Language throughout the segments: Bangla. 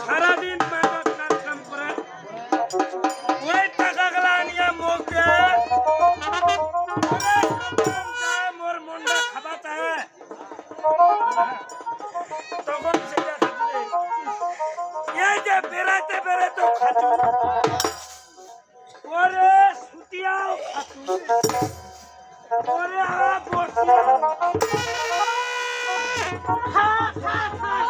সারাদিন কাম করে ওই টাকা গুলা নিয়ে মুখে মোর মনটা খাবা চাহে তখন সেটা খাচুরে এই যে বেড়াইতে বেড়াইতে খাচুর ওরে আ বসিয়া হা হা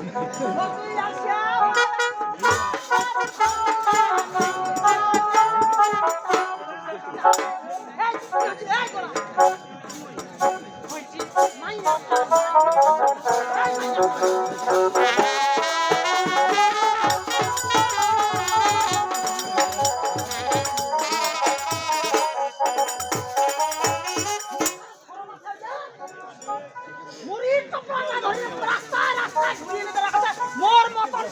我不要钱。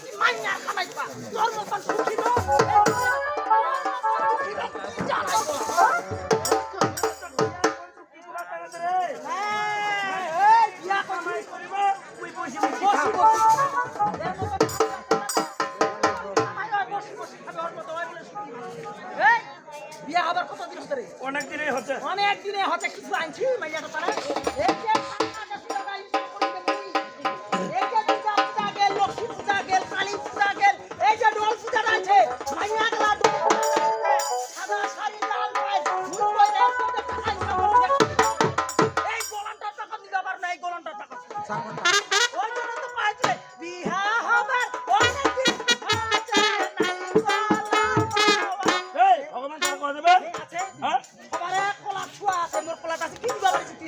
আমি মাইনা খানাইবা তোর মতন সুখী না বিয়া হবার কতদিন হতে অনেক দিনে হতে। অনেক দিনে হতে কিছু আনছি মাইয়াটা তারা।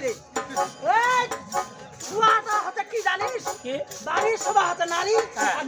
রে। এই কুয়াটা হাতে কি জানিস? বাড়ির সভা হাতে নারী হ্যাঁ। আর